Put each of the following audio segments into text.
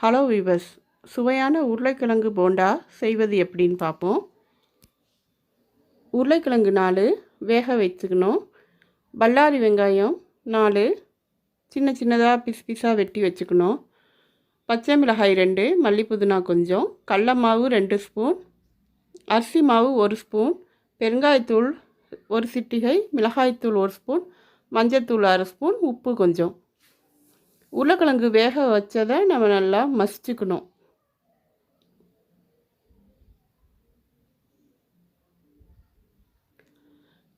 Hello viewers சுவையான உருளைக்கிழங்கு போண்டா செய்வது எப்படின்னு பார்ப்போம். உருளைக்கிழங்கு நாலு வேக வச்சுக்கணும் பல்லாரி வெங்காயம் நாலு சின்ன சின்னதாக பிஸ் பிஸாக வெட்டி வச்சுக்கணும். பச்சை மிளகாய் ரெண்டு மல்லிப்புதினா கொஞ்சம் கடல மாவு ரெண்டு ஸ்பூன் அரிசி மாவு ஒரு ஸ்பூன் பெருங்காயத்தூள் ஒரு சிட்டிகை மிளகாய்த்தூள் ஒரு ஸ்பூன் மஞ்சத்தூள் அரை ஸ்பூன் உப்பு கொஞ்சம். உருளைக்கிழங்கு வேக வச்சதை நம்ம நல்லா மசிச்சுக்கணும்.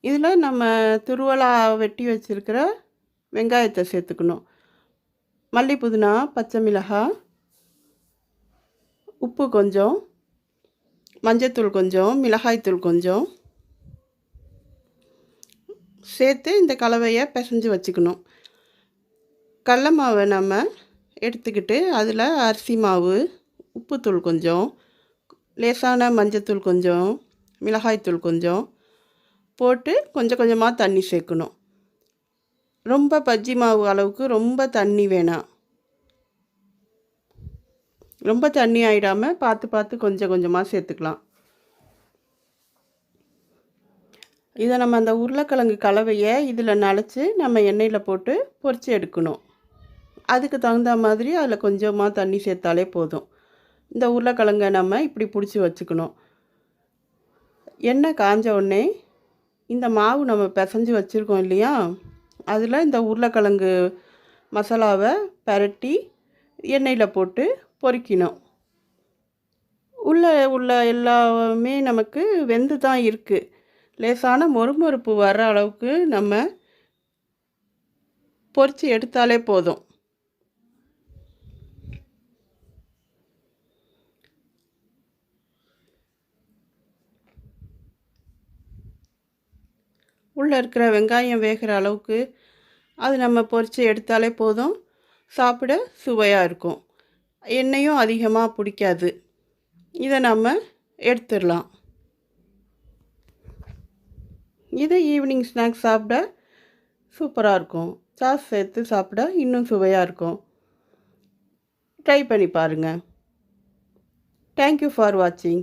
இதில் நம்ம துருவலாக வெட்டி வச்சுருக்கிற வெங்காயத்தை சேர்த்துக்கணும். மல்லி புதினா பச்சை மிளகாய் உப்பு கொஞ்சம் மஞ்சத்தூள் கொஞ்சம் மிளகாய்த்தூள் கொஞ்சம் சேர்த்து இந்த கலவையை பிசைஞ்சு வச்சுக்கணும். கடல மாவை நம்ம எடுத்துக்கிட்டு அதில் அரிசி மாவு உப்புத்தூள் கொஞ்சம் லேசான மஞ்சத்தூள் கொஞ்சம் மிளகாய்த்தூள் கொஞ்சம் போட்டு கொஞ்சம் கொஞ்சமாக தண்ணி சேர்க்கணும். ரொம்ப பஜ்ஜி மாவு அளவுக்கு ரொம்ப தண்ணி வேணாம். ரொம்ப தண்ணி ஆகிடாமல் பார்த்து பார்த்து கொஞ்சம் கொஞ்சமாக சேர்த்துக்கலாம். இதை நம்ம அந்த உருளைக்கிழங்கு கலவையை இதில் நனைச்சி நம்ம எண்ணெயில் போட்டு பொறிச்சு எடுக்கணும். அதுக்கு தகுந்த மாதிரி அதில் கொஞ்சமாக தண்ணி சேர்த்தாலே போதும். இந்த உருளைக்கிழங்கை நம்ம இப்படி பிடிச்சி வச்சுக்கணும். எண்ணெய் காஞ்ச உடனே இந்த மாவு நம்ம பிசைஞ்சு வச்சுருக்கோம் இல்லையா? அதில் இந்த உருளைக்கிழங்கு மசாலாவை பரட்டி எண்ணெயில் போட்டு பொறிக்கணும். உள்ளே உள்ள எல்லாமே நமக்கு வெந்து தான் இருக்குது லேசான மொறுமொறுப்பு வர்ற அளவுக்கு நம்ம பொறிச்சு எடுத்தாலே போதும். உள்ளே இருக்கிற வெங்காயம் வேகிற அளவுக்கு அது நம்ம பொறித்து எடுத்தாலே போதும். சாப்பிட சுவையாக இருக்கும். எண்ணெயும் அதிகமாக பிடிக்காது. இதை நம்ம எடுத்துடலாம். இதை ஈவினிங் ஸ்நாக்ஸ் சாப்பிட சூப்பராக இருக்கும். சாஸ் சேர்த்து சாப்பிட இன்னும் சுவையாக இருக்கும். ட்ரை பண்ணி பாருங்கள் தேங்க்யூ ஃபார் வாட்சிங்